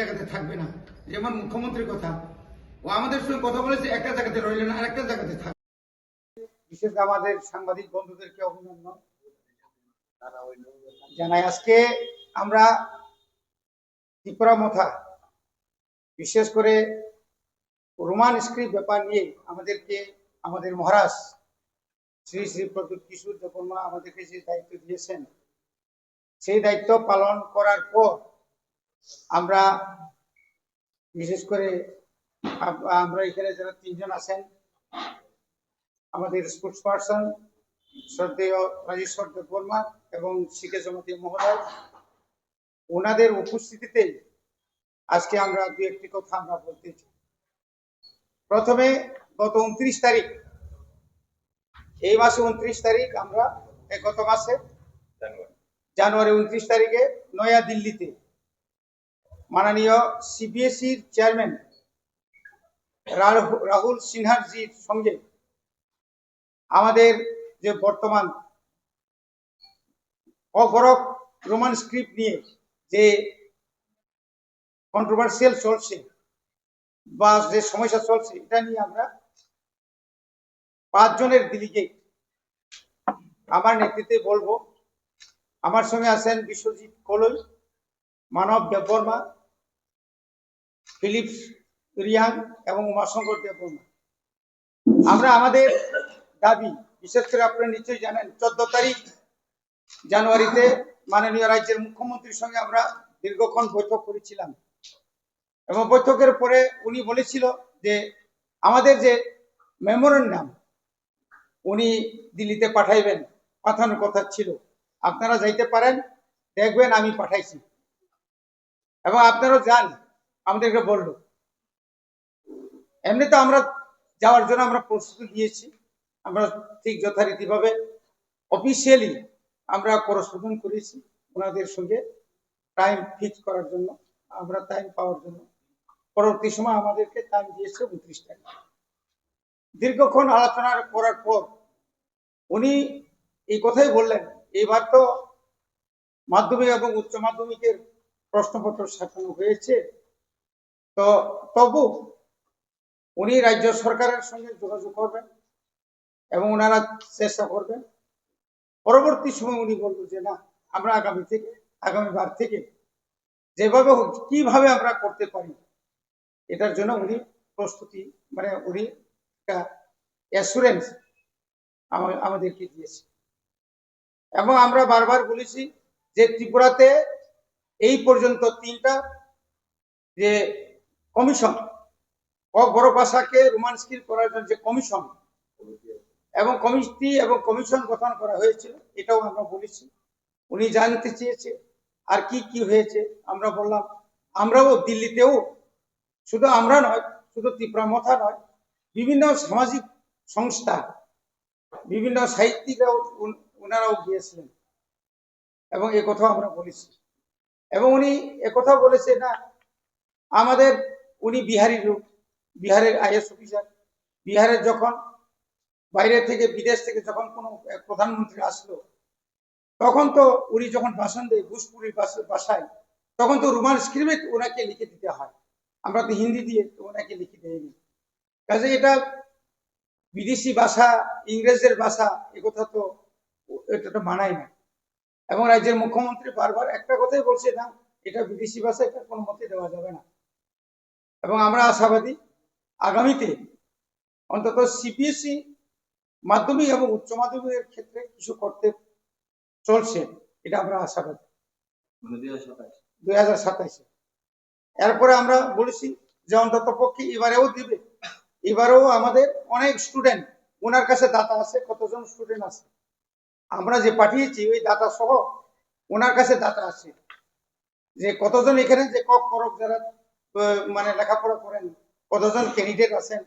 জায়গাতে থাকবে না। যেমন মুখ্যমন্ত্রীর কথা, ও আমাদের সঙ্গে কথা বলেছে, একটা জায়গাতে রইলেন আর একটা জায়গাতে থাকবে বিশেষ আমাদের সাংবাদিক বন্ধুদেরকে অভিনন্দন। জানাই আজকে আমরা ত্রিপুরা মথা, বিশেষ করে রোমান স্ক্রিপ্ট ব্যাপার নিয়ে আমাদেরকে, আমাদের মহারাজ শ্রী শ্রী প্রদ্যুৎ কিশোর দেববর্মা আমাদেরকে যে দায়িত্ব দিয়েছেন, সেই দায়িত্ব পালন করার পর আমরা বিশেষ করে আমরা এখানে যারা তিনজন আছেন আমাদের স্পোর্টস পার্সন শ্রদ্ধেয় রাজেশ্বর দেববর্মা এবং শিখে জমাতি মহোদয় ওনাদের উপস্থিতিতে আজকে আমরা দু একটি কথা আমরা বলতে চাই। প্রথমে গত উনত্রিশ তারিখ এই মাসে উনত্রিশ তারিখ আমরা গত মাসে? জানুয়ারি। উনত্রিশ তারিখে নয়া দিল্লিতে মাননীয় সিবিএসইর চেয়ারম্যান রাহু- রাহুল সিনহাজির সঙ্গে আমাদের যে বর্তমান অফরক রোমান স্ক্রিপ্ট নিয়ে যে কন্ট্রোভার্সিয়াল চলছে বা যে সমস্যা চলছে, এটা নিয়ে আমরা পাঁচজনের ডেলিগেট আমার নেতৃত্বে বলব। আমার সঙ্গে আছেন বিশ্বজিৎ কলই, মানব দেববর্মা ফিলিপস রিয়াং এবং উমাশঙ্কর দেববর্মা। আমরা আমাদের দাবি, বিশেষ করে আপনারা নিশ্চয়ই জানেন, চোদ্দ তারিখ জানুয়ারিতে মাননীয় রাজ্যের মুখ্যমন্ত্রীর সঙ্গে আমরা দীর্ঘক্ষণ বৈঠক করেছিলাম। এবং বৈঠকের পরে উনি বলেছিল যে আমাদের যে মেমোরেন্ডাম, উনি দিল্লিতে পাঠাইবেন, পাঠানোর কথা ছিল। আপনারা যাইতে পারেন, দেখবেন আমি পাঠাইছি। এবং আপনারা যান আমাদেরকে বলল। এমনি তো আমরা যাওয়ার জন্য আমরা প্রস্তুতি দিয়েছি আমরা ঠিক যথারীতিভাবে অফিসিয়ালি আমরা করসপন্ডেন্ট করেছি ওনাদের সঙ্গে টাইম ফিক্স করার জন্য, আমরা টাইম পাওয়ার জন্য। পরবর্তী সময় আমাদেরকে টাইম দিয়েছে উনত্রিশ তারিখ দীর্ঘক্ষণ আলোচনা করার পর উনি এই কথাই বললেন, এবার তো মাধ্যমিক এবং উচ্চ মাধ্যমিকের প্রশ্নপত্র সাজানো হয়েছে। তো তবু উনি রাজ্য সরকারের সঙ্গে যোগাযোগ করবেন এবং ওনারা চেষ্টা করবেন। পরবর্তী সময় উনি বলবেন যে, না, আমরা আগামী থেকে আগামী বার থেকে যেভাবে হোক, কীভাবে আমরা করতে পারি? এটার জন্য উনি প্রস্তুতি মানে উনি একটা অ্যাসুরেন্স আমাদেরকে দিয়েছে। এবং আমরা বারবার বলেছি যে ত্রিপুরাতে এই পর্যন্ত তিনটা যে কমিশন ও বড় ভাষাকে রোমান করার জন্য যে কমিশন এবং কমিটি এবং কমিশন গঠন করা হয়েছিল, এটাও আমরা বলেছি। উনি জানতে চেয়েছে আর কি কি হয়েছে আমরা বললাম, আমরাও দিল্লিতেও, শুধু আমরা নয়, শুধু ত্রিপুরা মথা নয়, বিভিন্ন সামাজিক সংস্থা, বিভিন্ন সাহিত্যিকরাও ওনারাও গিয়েছিলেন এবং এ আমরা বলেছি। এবং উনি একথা বলেছে না, আমাদের উনি বিহারি লোক, বিহারের আইএস অফিসার। বিহারের যখন বাইরে থেকে বিদেশ থেকে যখন কোনো প্রধানমন্ত্রী আসলো, তখন তো উনি যখন ভাষণ দেয় ভোজপুরি ভাষা- ভাষায় তখন তো রুমাল স্ক্রিপ্ট ওনাকে লিখে দিতে হয়। আমরা তো হিন্দি দিয়ে ওনাকে লিখে দেয়নি কাজে এটা বিদেশি ভাষা ইংরেজদের ভাষা একথা তো এটা তো মানায় না। এবং রাজ্যের মুখ্যমন্ত্রী বারবার একটা কথাই বলছে, না, এটা বিদেশি ভাষা, এটা কোনো মতে দেওয়া যাবে না। এবং আমরা আশাবাদী আগামীতে অন্তত সিবিএসই মাধ্যমিক এবং উচ্চ মাধ্যমিকের ক্ষেত্রে কিছু করতে চলছে এটা আমরা আশাবাদী। দুই হাজার সাতাইশে এরপরে আমরা বলেছি যে অন্তত পক্ষে এবারেও দিবে। এবারেও আমাদের অনেক স্টুডেন্ট ওনার কাছে দাতা আছে কতজন স্টুডেন্ট আছে। আমরা যে পাঠিয়েছি ওই দাতা সহ ওনার কাছে দাতা আছে। যে কতজন এখানে যে কক করক যারা মানে লেখাপড়া করেন, কতজন ক্যান্ডিডেট আছেন,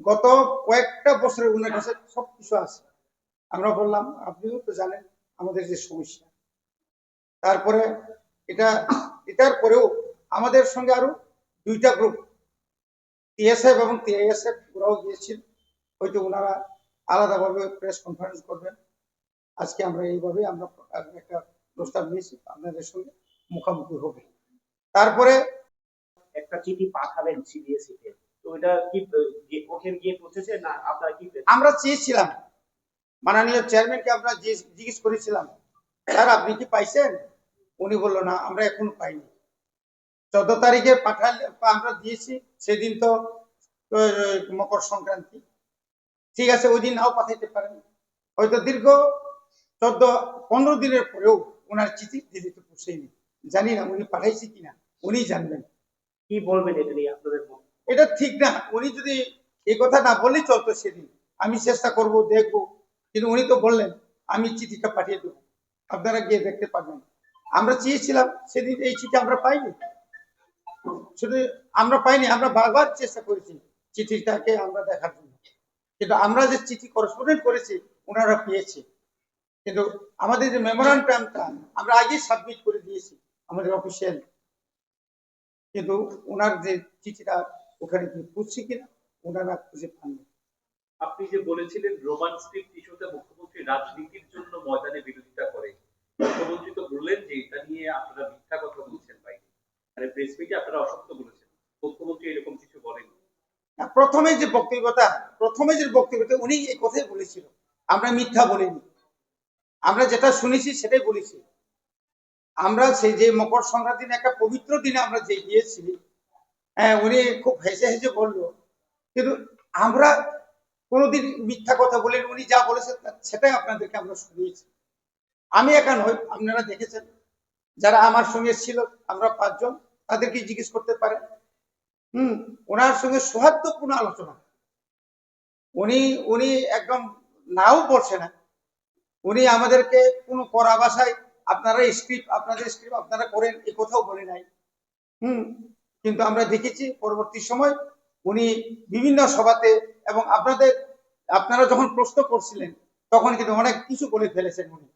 গত কয়েকটা বছরে ওনার কাছে সব কিছু আছে। আমরা বললাম, আপনিও তো জানেন আমাদের যে সমস্যা। তারপরে এটা, এটার পরেও আমাদের সঙ্গে আরও দুইটা গ্রুপ টিএসএফ এবং টিআইএসএফ ওরাও গিয়েছিল। হয়তো ওনারা আলাদাভাবে প্রেস কনফারেন্স করবেন। আজকে আমরা এইভাবে আমরা একটা প্রস্তাব নিয়েছি, আপনাদের সঙ্গে মুখোমুখি হবে। তারপরে একটা চিঠি পাঠাবেন সিবিএসই তে। তো এটা কি ওখানে গিয়ে পৌঁছেছে না আপনারা কি আমরা চেয়েছিলাম। মাননীয় চেয়ারম্যানকে আমরা জিজ্ঞেস- করেছিলাম, স্যার, আপনি কি পাইছেন? উনি বলল, না, আমরা এখনও পাইনি। চোদ্দ তারিখে পাঠালে আমরা দিয়েছি, সেদিন তো, মকর সংক্রান্তি। ঠিক আছে, ওই দিন নাও পাঠাইতে পারেন। হয়তো দীর্ঘ চোদ্দ, পনেরো দিনের পরেও ওনার চিঠি দিল্লিতে পৌঁছেনি। জানি না উনি পাঠাইছে কিনা, উনি জানবেন। কি বলবেন এটা নিয়ে আপনাদের? এটা ঠিক না। উনি যদি এই কথা না বললেই চলতো সেদিন। আমি চেষ্টা করব, দেখব। কিন্তু উনি তো বললেন, আমি চিঠিটা পাঠিয়ে দেবো। আপনারা গিয়ে দেখতে পারবেন। আমরা চেয়েছিলাম, সেদিন এই চিঠি আমরা পাইনি। শুধু আমরা পাইনি, আমরা বারবার চেষ্টা করেছি চিঠিটাকে আমরা দেখার জন্য। কিন্তু আমরা যে চিঠি করসপন্ডেন্ট করেছি, ওনারা পেয়েছে। কিন্তু আমাদের যে মেমোরান্ডামটা আমরা আগেই সাবমিট করে দিয়েছি আমাদের অফিসিয়াল কিন্তু ওনার যে চিঠিটা ওখানে গিয়ে পুষছে কিনা ওনারা খুঁজে পাননি আপনি যে বলেছিলেন রোমান স্ক্রিপ্ট ইস্যুতে মুখ্যমন্ত্রী রাজনীতির জন্য ময়দানে বিরোধিতা করে মুখ্যমন্ত্রী তো বললেন যে এটা নিয়ে আপনারা মিথ্যা কথা বলছেন বাইরে। মানে প্রেস মিটে আপনারা অসত্য বলেছেন মুখ্যমন্ত্রী এরকম কিছু বলেন না, প্রথমে যে বক্তব্যটা প্রথমে যে বক্তব্যটা উনি এই কথাই বলেছিল আমরা মিথ্যা বলিনি। আমরা যেটা শুনেছি সেটাই বলেছি। আমরা সেই যে মকর সংক্রান্তি দিনে একটা পবিত্র দিনে আমরা যে গিয়েছি হ্যাঁ উনি খুব হেসে হেসে বলল, কিন্তু আমরা কোনোদিন মিথ্যা কথা বলেন, উনি যা বলেছেন সেটাই আপনাদেরকে আমরা শুনিয়েছি। আমি একা নই, আপনারা দেখেছেন। যারা আমার সঙ্গে ছিল, আমরা পাঁচজন, তাদেরকে জিজ্ঞেস করতে পারেন হুম, ওনার সঙ্গে সৌহার্দ্যপূর্ণ আলোচনা। উনি উনি একদম নাও বলছে না। উনি আমাদেরকে কোনো ভাষায় আপনারা স্ক্রিপ্ট আপনাদের স্ক্রিপ্ট আপনারা করেন এ কথাও বলে নাই। হুম কিন্তু আমরা দেখেছি পরবর্তী সময় উনি বিভিন্ন সভাতে এবং আপনাদের আপনারা যখন প্রশ্ন করছিলেন তখন কিন্তু অনেক কিছু বলে ফেলেছেন উনি।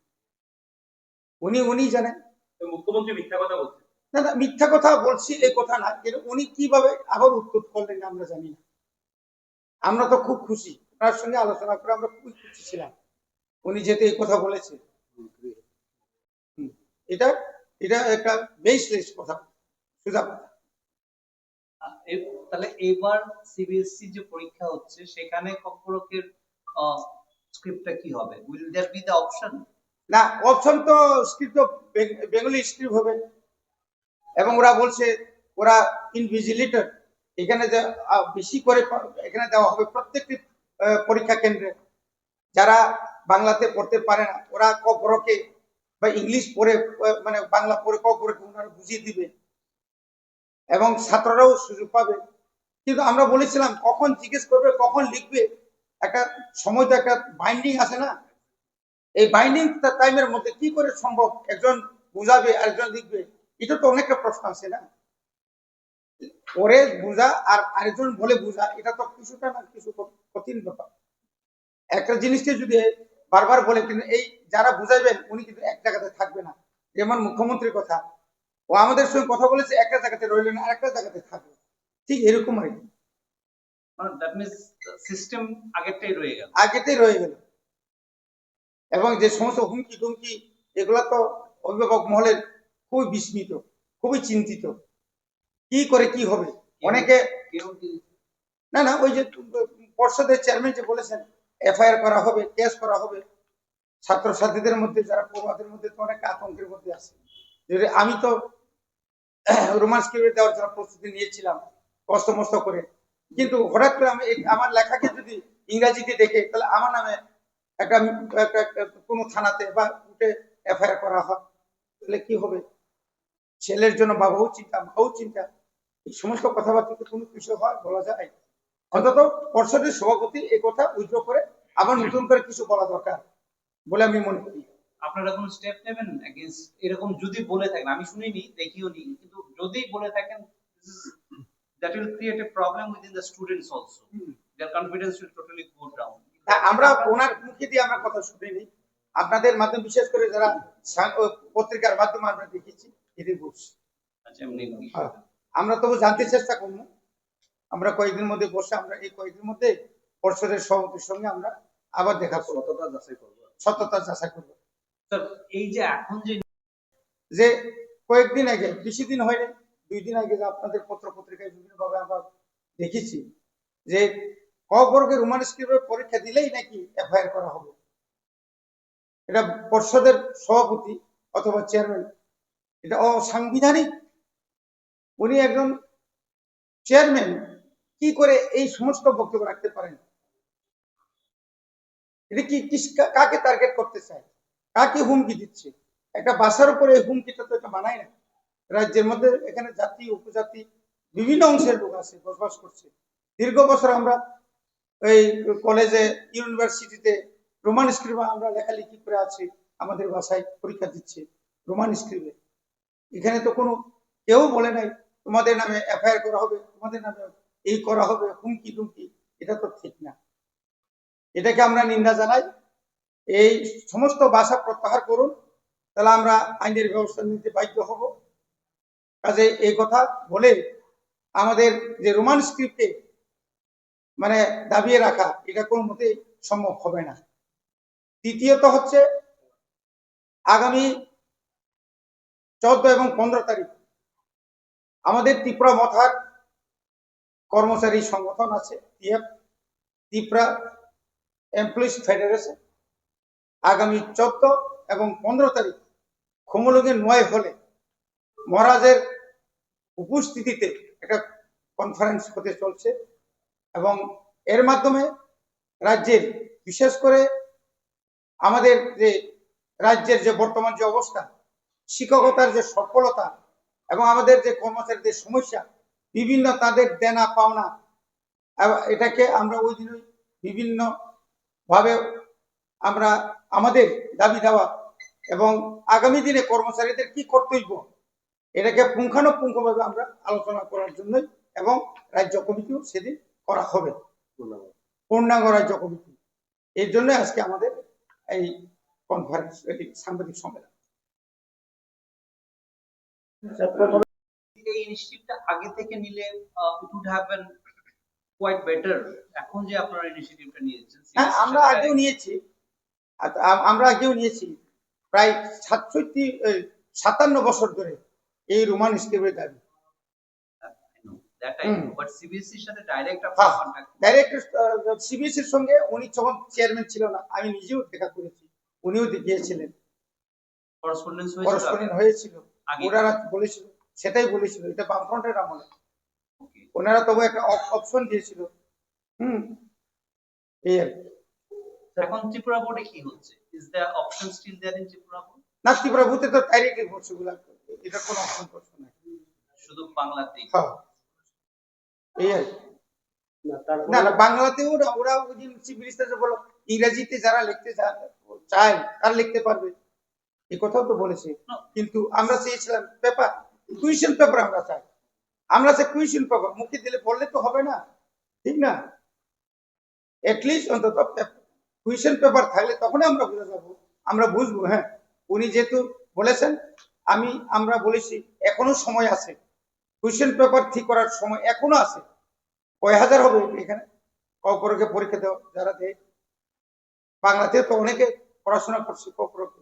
উনি উনি জানেন। মুখ্যমন্ত্রী মিথ্যা কথা বলছেন? না না মিথ্যা কথা বলছি এই কথা না কিন্তু উনি কীভাবে আবার উত্তর করলেন আমরা জানি না। আমরা তো খুব খুশি। আপনার সঙ্গে আলোচনা করে আমরা খুবই খুশি ছিলাম। উনি যেহেতু এই কথা বলেছে এটা এটা একটা বেসলেস কথা। সোজা। কথা তাহলে এবার সিবিএসসি যে পরীক্ষা হচ্ছে সেখানে কম্পরকের স্ক্রিপ্টটা কি হবে? Will there be the option না অপশন তো স্ক্রিপ্ট বেঙ্গলি স্ক্রিপ্ট হবে। এবং ওরা বলছে ওরা ইনভিজিলেটর এখানে যে বেশি করে এখানে দেওয়া হবে প্রত্যেকটি পরীক্ষা কেন্দ্রে। যারা বাংলাতে পড়তে পারে না ওরা কপরকে বা ইংলিশ পড়ে মানে বাংলা পড়ে কপরকে ওনারা বুঝিয়ে দিবে। এবং ছাত্ররাও সুযোগ পাবে। কিন্তু আমরা বলেছিলাম, কখন জিজ্ঞেস করবে, কখন লিখবে, একটা সময় তো একটা বাইন্ডিং আছে না। এই বাইন্ডিং টাইমের মধ্যে কি করে সম্ভব? একজন বুঝাবে, আরেকজন লিখবে। এটা তো অনেকটা প্রশ্ন আছে না। ওরে বুঝা আর আরেকজন বলে বুঝা, এটা তো কিছুটা না, কিছু কঠিন ব্যাপার। একটা জিনিসকে যদি বারবার বলে কিন্তু এই যারা বুঝাইবেন উনি কিন্তু এক জায়গাতে থাকবে না। যেমন মুখ্যমন্ত্রীর কথা ও আমাদের সঙ্গে কথা বলেছে একটা জায়গাতে রইলেন আর একটা জায়গাতে থাকবে। ঠিক এরকম আর কি দ্যাট মিনস সিস্টেম আগেরটাই রয়ে গেল। আগেতেই রয়ে গেল। এবং যে সমস্ত হুমকি টুমকি এগুলা তো অভিভাবক মহলের খুবই বিস্মিত খুবই চিন্তিত। কি করে কি হবে? অনেকে না না ওই যে পর্ষদের চেয়ারম্যান যে বলেছেন এফআইআর করা হবে, কেস করা হবে। ছাত্রছাত্রীদের মধ্যে, যারা পড়ুয়াদের মধ্যে তো অনেক আতঙ্কের মধ্যে আছে। যদি আমি তো রোমান স্ক্রিপ্ট দেওয়ার জন্য প্রস্তুতি নিয়েছিলাম, কষ্ট মষ্ট করে। কিন্তু হঠাৎ করে আমি আমার লেখাকে যদি ইংরাজিতে দেখে, তাহলে আমার নামে একটা কোনো থানাতে বা উঠে এফআইআর করা হয়, তাহলে কি হবে? ছেলের জন্য বাবাও চিন্তা মাও চিন্তা, এই সমস্ত কথাবার্তা কোনো কিছু হয় বলা যায়? অন্তত পর্ষদের সভাপতি এই কথা উইথড্র করে আবার নতুন করে কিছু বলা দরকার বলে আমি মনে করি। আপনারা কোনো স্টেপ নেবেন এগেইনস্ট এরকম যদি বলে থাকেন আমি শুনিনি দেখিও নি কিন্তু যদি বলে থাকেন that will create a problem within the students also their confidence will totally go down আমরা ওনার মুখে দিয়ে আমরা কথা শুনিনি। আপনাদের মাধ্যমে বিশেষ করে যারা পত্রিকার মাধ্যমে আমরা দেখেছি এদের বলছি। আচ্ছা হ্যাঁ। আমরা তবু জানতে চেষ্টা করব। আমরা কয়েকদিন মধ্যে বসে আমরা এই কয়েকদিন মধ্যে পর্ষদের সভাপতির সঙ্গে আমরা আবার দেখা করব। সততা যাচাই করব। সত্যতা যাচাই করব। এই যে এখন যে যে কয়েকদিন আগে বেশি দিন হয়নি দুই দিন আগে যে আপনাদের পত্র পত্রিকায় বিভিন্নভাবে আমরা দেখেছি যে ক বর্গের রোমান স্ক্রিপ্টের পরীক্ষা দিলেই নাকি এফআইআর করা হবে। এটা পর্ষদের সভাপতি অথবা চেয়ারম্যান এটা অসাংবিধানিক। উনি একজন চেয়ারম্যান কি করে এই সমস্ত বক্তব্য রাখতে পারেন? কি কাকে টার্গেট করতে চায়? কাকে হুমকি দিচ্ছে? একটা বাসার উপরে এই হুমকিটা তো এটা বানায় না। রাজ্যের মধ্যে এখানে জাতি, উপজাতি, বিভিন্ন অংশের লোক আছে, বসবাস করছে। দীর্ঘ বছর আমরা এই কলেজে ইউনিভার্সিটিতে রোমান স্ক্রিপ্টে আমরা লেখালেখি করে আছি, আমাদের ভাষায় পরীক্ষা দিচ্ছে রোমান স্ক্রিপ্টে এখানে তো কোনো, কেউ বলে নাই, তোমাদের নামে এফআইআর করা হবে, তোমাদের নামে এই করা হবে, হুমকি টুমকি, এটা তো ঠিক না। এটাকে আমরা নিন্দা জানাই। এই সমস্ত বাসা প্রত্যাহার করুন, তাহলে আমরা আইনের ব্যবস্থা নিতে বাধ্য হব। কাজে এই কথা বলে আমাদের যে রোমান স্ক্রিপ্টে মানে দাবিয়ে রাখা, এটা কোনো মতেই সম্ভব হবে না। তৃতীয়ত হচ্ছে, আগামী চোদ্দ এবং পনেরো তারিখ, আমাদের ত্রিপুরা মথার কর্মচারী সংগঠন আছে ত্রিপুরা এমপ্লয়িজ ফেডারেশন। আগামী চোদ্দ এবং পনেরো তারিখ খুমলুঙ্গের নয় হলে মহারাজের উপস্থিতিতে একটা কনফারেন্স হতে চলছে এবং এর মাধ্যমে রাজ্যের, বিশেষ করে আমাদের যে রাজ্যের যে বর্তমান যে অবস্থা, শিক্ষকতার যে সফলতা এবং আমাদের যে কর্মচারীদের সমস্যা বিভিন্ন তাদের দেনা পাওনা। এটাকে আমরা ওই দিন বিভিন্ন ভাবে আমরা আমাদের দাবি দেওয়া এবং আগামী দিনে কর্মচারীদের কি কর্তব্য এটাকে পুঙ্খানুপুঙ্খভাবে আমরা আলোচনা করার জন্যই এবং রাজ্য কমিটিও সেদিন করা হবে। পূর্ণাঙ্গ রাজ্য কমিটি। এর জন্য আজকে আমাদের এই কনফারেন্স সাংবাদিক সম্মেলন। এই ইনিশিয়েটিভটা আগে থেকে নিলে it would have been quite better এখন যে আপনারা ইনিশিয়েটিভটা নিয়েছেন হ্যাঁ আমরা আগেও নিয়েছি। আমরা আগেও নিয়েছি। প্রায় সাতষট্টি সাতান্ন বছর ধরে এই রোমান স্ক্রিপ্টের দাবি। That hmm. বাট সিবিএসসির সাথে ডাইরেক্ট হ্যাঁ। আপনারা কন্টাক্ট ডাইরেক্ট সিবিএসির সঙ্গে উনি যখন চেয়ারম্যান ছিল না আমি নিজেও দেখা করেছি উনিও গিয়েছিলেন করেসপন্ডেন্স হয়েছিল ওনারা বলেছিল সেটাই বলেছিল এটা বামফ্রন্টের আমলে। ওনারা তবু একটা অপশন দিয়েছিল। হুম এই আর এখন ত্রিপুরা বোর্ডে কি হচ্ছে? Is the option still there in Tripura board? না ত্রিপুরা ভূতে তো ডাইরেক্টলি পড়ছে গুলা এটা কোনো অপশন করছে না। শুধু বাংলাতেই। হ্যাঁ। এই আর কি। না, না না বাংলাতেও ওরা ওরা ওই যে চিফ মিনিস্টার যে বলো ইংরেজিতে যারা লিখতে চায় তারা লিখতে পারবে। এই কথাও তো বলেছে। কিন্তু আমরা চেয়েছিলাম পেপার কুইশন পেপার আমরা চাই। আমরা সে কুইশন পেপার মুখে দিলে বললে তো হবে না। ঠিক না? এটলিস্ট অন্তত কুইশন পেপার থাকলে তখনই আমরা বুঝে যাব। আমরা বুঝব হ্যাঁ। উনি যেহেতু বলেছেন, আমি, আমরা বলেছি, এখনও সময় আছে। কুইশন পেপার ঠিক করার সময় এখনও আছে। কয় হাজার হবে এখানে? কপরকে পরীক্ষা দেওয়া, যারা দেয়। বাংলাতে তো অনেকে পড়াশোনা করছে কপরকে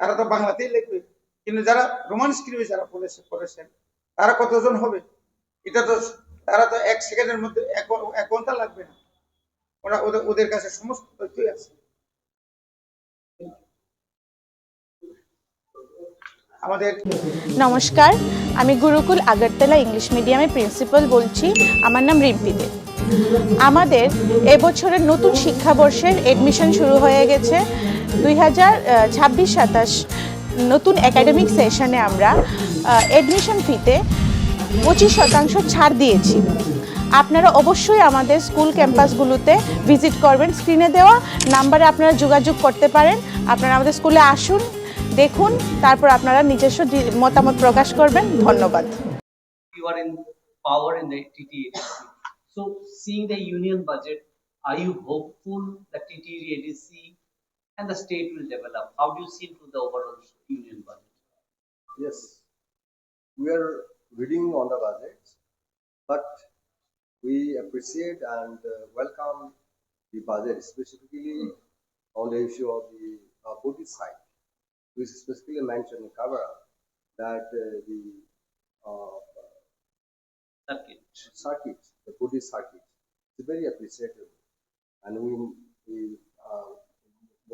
তারা তো বাংলাতেই লিখবে। কিন্তু যারা রোমান স্ক্রিপ্টে যারা বলেছে করেছেন তারা কতজন হবে? এটা তো, তারা তো এক সেকেন্ডের মধ্যে এক ঘণ্টা লাগবে না। ওরা ওদের ওদের কাছে সমস্ত তথ্যই আছে। নমস্কার, আমি গুরুকুল আগরতলা ইংলিশ মিডিয়ামের প্রিন্সিপাল বলছি, আমার নাম রিম্পি দে। আমাদের এবছরের নতুন শিক্ষাবর্ষের এডমিশন শুরু হয়ে গেছে দুই হাজার ছাব্বিশ সাতাশ নতুন একাডেমিক সেশনে আমরা এডমিশন ফিতে পঁচিশ শতাংশ ছাড় দিয়েছি। আপনারা অবশ্যই আমাদের স্কুল ক্যাম্পাসগুলোতে ভিজিট করবেন স্ক্রিনে দেওয়া নাম্বারে আপনারা যোগাযোগ করতে পারেন। আপনারা আমাদের স্কুলে আসুন দেখুন তারপর আপনারা নিজস্ব মতামত প্রকাশ করবেন। ধন্যবাদ। Seeing the union budget, are you hopeful that TTADC and the state will develop? How do you see into the overall union budget? Yes, we are reading on the budget, but we appreciate and uh, welcome the budget, specifically on the issue of the uh, Buddhist side, which specifically mentioned in cover that uh, the uh, Circuit. circuit, the Buddhist circuit. It's very appreciative. And we, we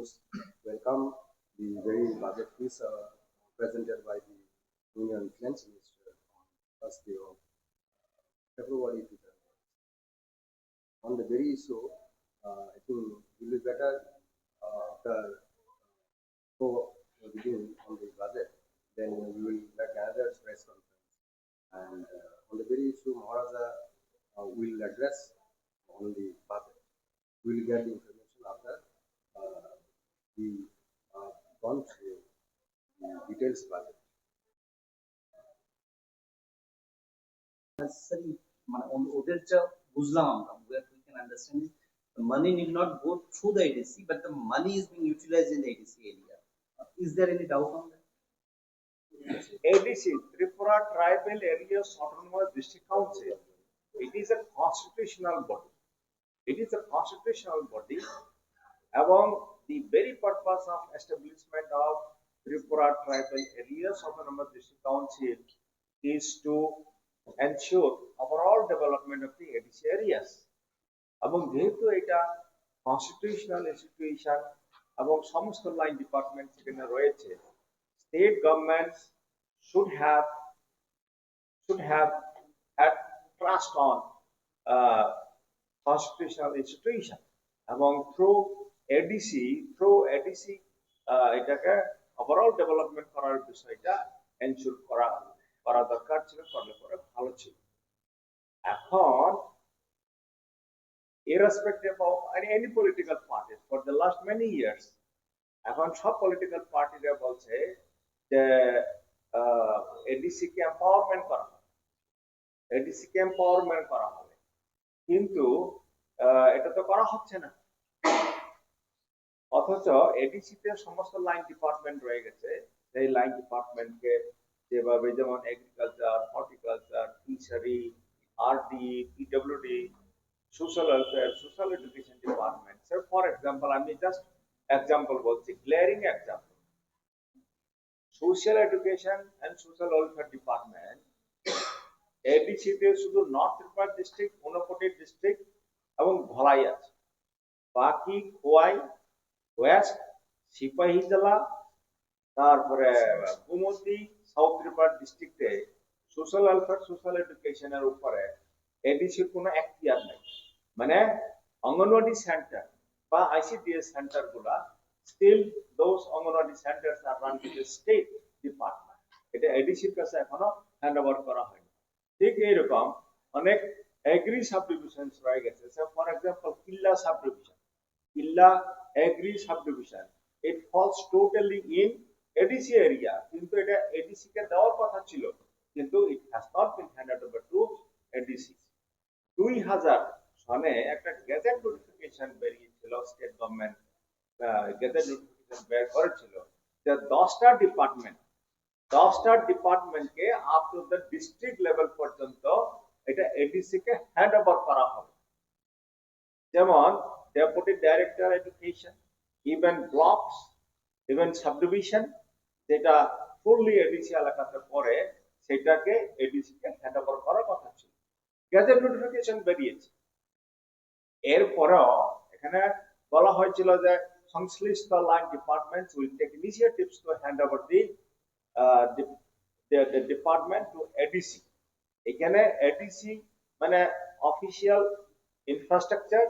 uh, most welcome the very budget piece uh, presented by the Union Finance Minister on first day of February 2000. On the very issue, uh, I think it will be better uh, after go begin on the budget, then we will make another press conference. And uh, on the very issue, Maharaja uh, will address on the budget. We will get the information after uh, we uh, gone through the details budget. necessary মানে ও- ওদের যা বুঝলাম আমরা where we can understand is the money need not go through the ADC but the money is being utilized in the ADC area. Is there any doubt on that? ADC, Tripura Tribal Areas Autonomous District Council, it is a constitutional body. It is a constitutional body among the very purpose of establishment of Tripura Tribal Areas Autonomous District Council is to ensure overall development of the ADC areas. এবং যেহেতু এটা constitutional institution এবং সমস্ত line department সেখানে রয়েছে state governments should have should have had trust on uh, constitutional institution এবং through Through ADC uh, এটাকে overall development করার বিষয়টা এনশিওর করা করা দরকার ছিল করলে পরে ভালো ছিল। এখন এখন সব পলিটিক্যাল পার্টিরা বলছে যে এডিসি কে এম্পাওয়ারমেন্ট করা হবে। এডিসি কে এম্পাওয়ারমেন্ট করা হবে। কিন্তু এটা তো করা হচ্ছে না। অথচ এডিসি তে সমস্ত লাইন ডিপার্টমেন্ট রয়ে গেছে। সেই লাইন ডিপার্টমেন্টকে যেভাবে যেমন agriculture horticulture fishery RD PWD social welfare social education department for example আমি জাস্ট এক্সাম্পল বলছি glaring example social education and social welfare department ADC তে শুধু north Tripura district Unakoti district এবং ধলাই আছে। বাকি খোয়াই ওয়েস্ট সিপাহী জেলা তারপরে গুমতি সাউথ ত্রিপুরা ডিস্ট্রিক্টে সোশ্যাল ওয়েলফেয়ার সোশ্যাল এডুকেশনের উপরে এডিসির কোনো এখতিয়ার নেই। মানে অঙ্গনওয়াড়ি সেন্টার বা ICDS সেন্টারগুলা still those anganwadi centres are run state department এটা এডিসির কাছে এখনও হ্যান্ড ওভার করা হয়নি। ঠিক এইরকম অনেক এগ্রি সাব রয়ে গেছে। For example Killa sub Killa agri sub division it falls totally in ADC area কিন্তু এটা এডিসি কে দেওয়ার কথা ছিল, কিন্তু it has not been handed over to ADC দুই হাজার সনে একটা গেজেট নোটিফিকেশন বেরিয়েছিল স্টেট গভর্নমেন্ট গেজেট নোটিফিকেশন বের করেছিল যে দশটা ডিপার্টমেন্ট দশটা ডিপার্টমেন্টকে up to the district level পর্যন্ত এটা এডিসি কে হ্যান্ড ওভার করা হবে। যেমন deputy director education even blocks even subdivision যেটা ফুললি এডিসি এলাকাতে পড়ে, সেটাকে এডিসি কে হ্যান্ড ওভার করার কথা ছিল। গ্যাজেট নোটিফিকেশন বেরিয়েছে। এরপরেও এখানে বলা হয়েছিল যে সংশ্লিষ্ট line department will take initiatives to hand over the department to ADC এখানে এডিসি মানে official infrastructure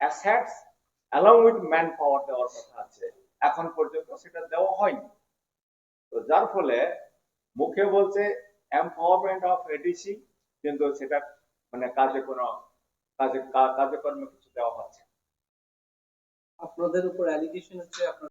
assets along with manpower দেওয়ার কথা আছে। এখন পর্যন্ত সেটা দেওয়া হয়নি। তো যার ফলে মুখে বলছে এম্পাওয়ারমেন্ট অফ এডিসি কিন্তু সেটা মানে কাজে কোনো কাজে কাজে কিছু দেওয়া হচ্ছে আপনাদের উপর অ্যালিগেশন হচ্ছে আপনার